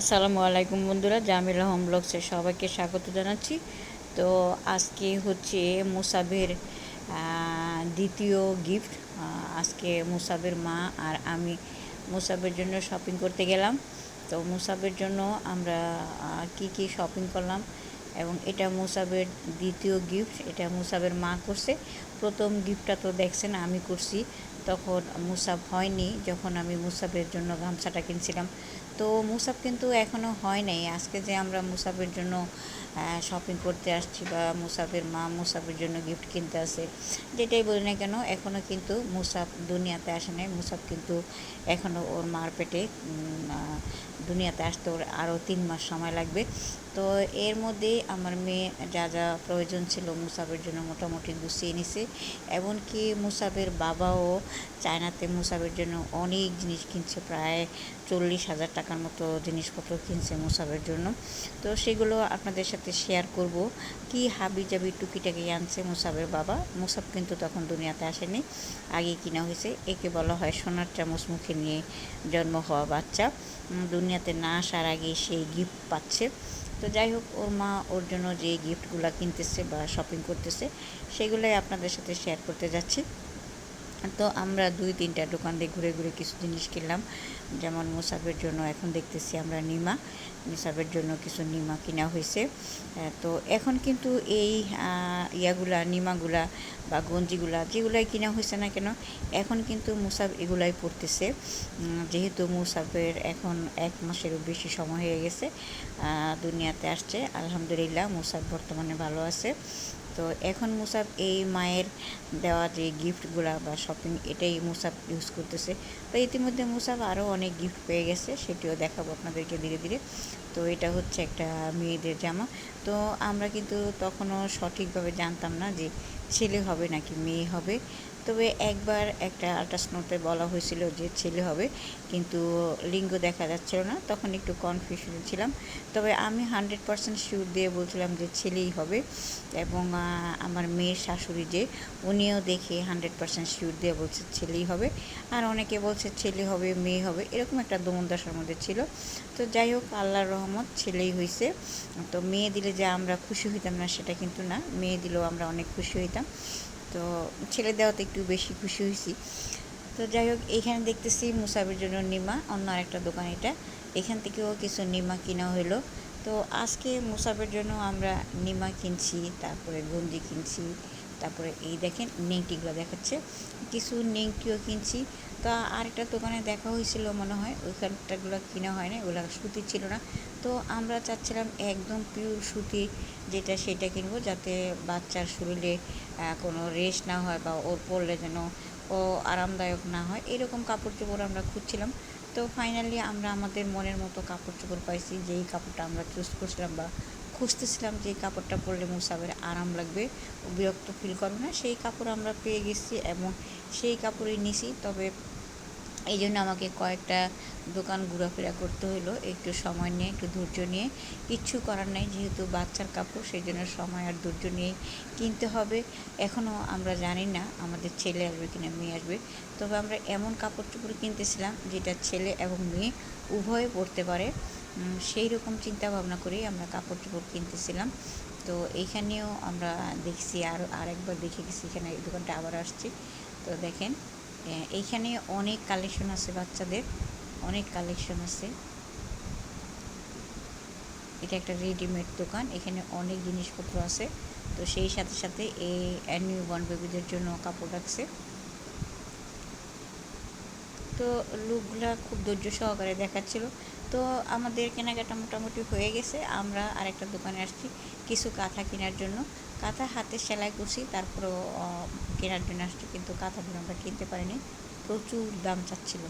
আসসালামু আলাইকুম বন্ধুরা, জামিলা হোম ব্লগসে সবাইকে স্বাগত জানাচ্ছি। তো আজকে হচ্ছে মুসাবের দ্বিতীয় গিফট আজকে মুসাবের মা আর আমি মুসাবের জন্য শপিং করতে গেলাম। তো মুসাবের জন্য আমরা কি কি শপিং করলাম এবং এটা মুসাবের দ্বিতীয় গিফট এটা মুসাবের মা করছে। প্রথম গিফটটা তো দেখছেন, আমি করছি। তখন মুসাব হয়নি, যখন আমি মুসাবের জন্য গামছাটা কিনছিলাম। তো মুসাফ কিন্তু এখনও হয় নাই। আজকে যে আমরা মুসাফের জন্য শপিং করতে আসছি বা মুসাফের মা মুসাফের জন্য গিফট কিনতে আসে। যেটাই বলি না কেন এখনও কিন্তু মুসাফ দুনিয়াতে আসে নাই। মুসাফ কিন্তু এখনও ওর মার পেটে দুনিয়াতে আসতে ওর আরও তিন মাস সময় লাগবে। তো এর মধ্যে আমার মেয়ে যা যা প্রয়োজন ছিল মুসাফের জন্য মোটামুটি গুছিয়ে নিছে। এমনকি মুসাফের বাবাও চায়নাতে মুসাফের জন্য অনেক জিনিস কিনছে, প্রায় চল্লিশ হাজার টাকার মতো জিনিসপত্র কিনছে মুসাফের জন্য। তো সেগুলো আপনাদের সাথে শেয়ার করব। কি হাবি জাবি টুকিটাকি আনছে মুসাফের বাবা? মুসাফ কিন্তু তখন দুনিয়াতে আসেনি আগে কিনা হয়েছে। একে বলা হয় সোনার চামচ মুখে নিয়ে জন্ম হওয়া বাচ্চা। দুনিয়াতে না আসার আগে সেই গিফট পাচ্ছে। তো যাই হোক, ওর মা ওর জন্য যে গিফটগুলো কিনতেছে বা শপিং করতেছে, সেগুলোই আপনাদের সাথে শেয়ার করতে যাচ্ছি। তো আমরা দুই, তিনটা দোকান দিয়ে ঘুরে ঘুরে কিছু জিনিস কিনলাম। যেমন মুসাফের জন্য এখন দেখতেছি আমরা নিমা। নিসাবের জন্য কিছু নিমা কিনা হয়েছে। তো এখন কিন্তু এই ইয়াগুলা, নিমাগুলা বা গঞ্জিগুলা যেগুলাই কিনা হয়েছে না কেন, এখন কিন্তু মুসাফ এগুলাই পড়তেছে। যেহেতু মুসাফের এখন এক মাসেরও বেশি সময় হয়ে গেছে দুনিয়াতে আসছে। আলহামদুলিল্লাহ মুসাফ বর্তমানে ভালো আছে। তো এখন মুসাফ এই মায়ের দেওয়া যে গিফটগুলা বা শপিং এটাই মুসাফ ইউজ করতেছে। তো ইতিমধ্যে মুসাফ আরও অনেক গিফট পেয়ে গেছে, সেটিও দেখাবো আপনাদেরকে ধীরে ধীরে। তো এটা হচ্ছে একটা মেয়েদের জামা। তো আমরা কিন্তু তখনও সঠিকভাবে জানতাম না যে ছেলে হবে নাকি মেয়ে হবে। তবে একবার একটা আল্ট্রাসাউন্ডে বলা হয়েছিল যে ছেলে হবে, কিন্তু লিঙ্গ দেখা যাচ্ছিল না, তখন একটু কনফিউশনে ছিলাম। তবে আমি হান্ড্রেড পারসেন্ট শিওর দিয়ে বলছিলাম যে ছেলেই হবে এবং আমার মেয়ের শাশুড়ি যে, উনিও দেখে হান্ড্রেড পারসেন্ট শিওর দিয়ে বলছে ছেলেই হবে। আর অনেকে বলছে ছেলে হবে, মেয়ে হবে, এরকম একটা দমন দশার মধ্যে ছিল। তো যাই হোক, আল্লাহর রহমত ছেলেই হয়েছে তো মেয়ে দিলে যে আমরা খুশি হইতাম না, সেটা কিন্তু না। মেয়ে দিলেও আমরা অনেক খুশি হইতাম। তো ছেলে দেওয়াতে একটু বেশি খুশি হয়েছি। তো যাই হোক, এইখানে দেখতেছি মুসাফির জন্য নিমা, অন্য আরেকটা দোকান এটা। এখান থেকেও কিছু নিমা কিনা হলো। তো আজকে মুসাফের জন্য আমরা নিমা কিনছি, তারপরে গঞ্জি কিনছি তারপরে এই দেখেন নেংটিগুলো দেখাচ্ছে। কিছু নেংটিও কিনছি। তো আরেকটা দোকানে দেখা হয়েছিল মনে হয়, ওইখানটাগুলো কিনা হয় না ওগুলো সুতি ছিল না। তো আমরা চাচ্ছিলাম একদম পিওর সুতি যেটা সেটা কিনবো, যাতে বাচ্চার শরীরে কোনো রেস্ট না হয় বা ওর পরলে যেন ও আরামদায়ক না হয়, এরকম কাপড় চোপড় আমরা খুঁজছিলাম। তো ফাইনালি আমরা আমাদের মনের মতো কাপড় চোপড় পাইছি, যেই কাপড়টা আমরা চুজ করছিলাম বা খুঁজতেছিলাম যে কাপড়টা পরলে মুসাবের আরাম লাগবে, ও বিরক্ত ফিল করবে না। সেই কাপড় আমরা পেয়ে গেছি এবং সেই কাপড়ই নিছি। তবে এই জন্য আমাকে কয়েকটা দোকান ঘোরাফেরা করতে হলো একটু সময় নিয়ে, একটু ধৈর্য নিয়ে। কিচ্ছু করার নেই, যেহেতু বাচ্চার কাপড়, সেই জন্য সময় আর ধৈর্য নিয়ে কিনতে হবে। এখনও আমরা জানি না আমাদের ছেলে আসবে কিনা, মেয়ে আসবে। তবে আমরা এমন কাপড় চোপড় কিনতেছিলাম যেটা ছেলে এবং মেয়ে উভয়ে পড়তে পারে। সেই রকম চিন্তা ভাবনা করেই আমরা কাপড় চোপড় কিনতেছিলাম। তো এইখানেও আমরা দেখছি আর আরেকবার দেখে গেছি, এখানে এই দোকানটা আবার আসছি। তো দেখেন এইখানে অনেক কালেকশন আছে বাচ্চাদের, অনেক কালেকশন আছে। এটা একটা রেডিমেড দোকান, এখানে অনেক জিনিসপত্র আছে। তো সেই সাথে সাথে এই নিউ বর্ন বেবিদের জন্য কাপড় রাখছে। তো লুকগুলা খুব ধৈর্য সহকারে দেখাচ্ছিল। তো আমাদের কেনাকাটা মোটামুটি হয়ে গেছে। আমরা আরেকটা দোকানে আসছি কিছু কাঁথা কেনার জন্য। কাঁথা হাতে সেলাই করছি, তারপরেও কেনার জন্য আসছি, কিন্তু কাঁথাগুলো আমরা কিনতে পারিনি। প্রচুর দাম চাচ্ছিল।